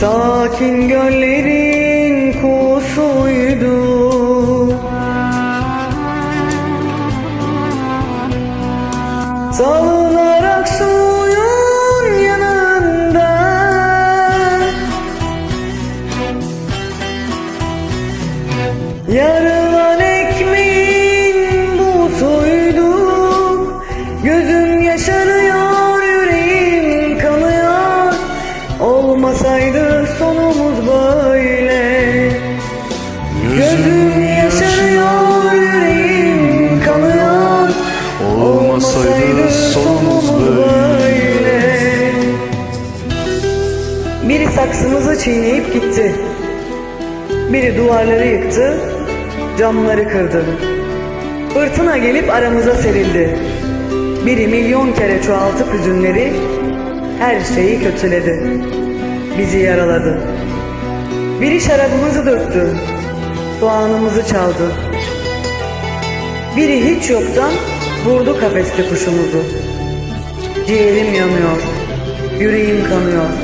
Sakin göllerin kusuydu. Salınarak suyun yanında. Yarılan saksımızı çiğneyip gitti. Biri duvarları yıktı, camları kırdı. Fırtına gelip aramıza serildi. Biri milyon kere çoğaltıp hüzünleri Her şeyi kötüledi. Bizi yaraladı. Biri şarabımızı döktü Soğanımızı çaldı. Biri hiç yoktan vurdu kafeste kuşumuzu. Ciğerim yanıyor Yüreğim kanıyor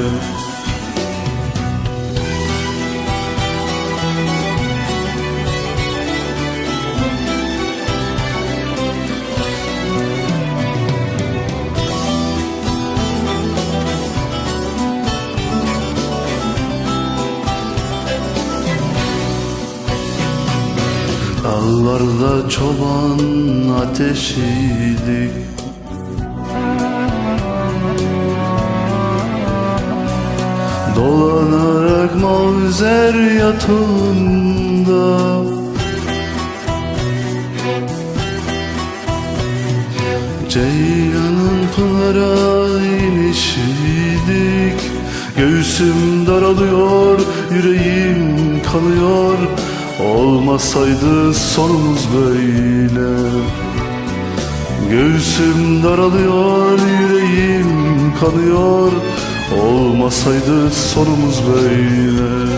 Dağlarda çoban ateşiydik Dolanarak mavzer yatında Ceylanın pınara inişiydik. Göğsüm daralıyor, yüreğim kanıyor Olmasaydı sonumuz böyle. Göğsüm daralıyor, yüreğim kanıyor. Olmasaydı sonumuz böyle.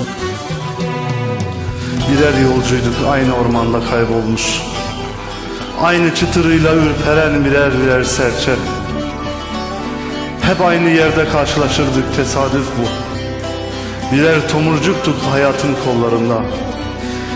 Birer yolcuyduk aynı ormanda kaybolmuş. Aynı çıtırıyla ürperen birer birer serçe. Hep aynı yerde karşılaşırdık tesadüf bu. Birer tomurcuktuk hayatın kollarında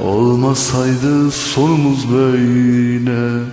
Olmasaydı sonumuz böyle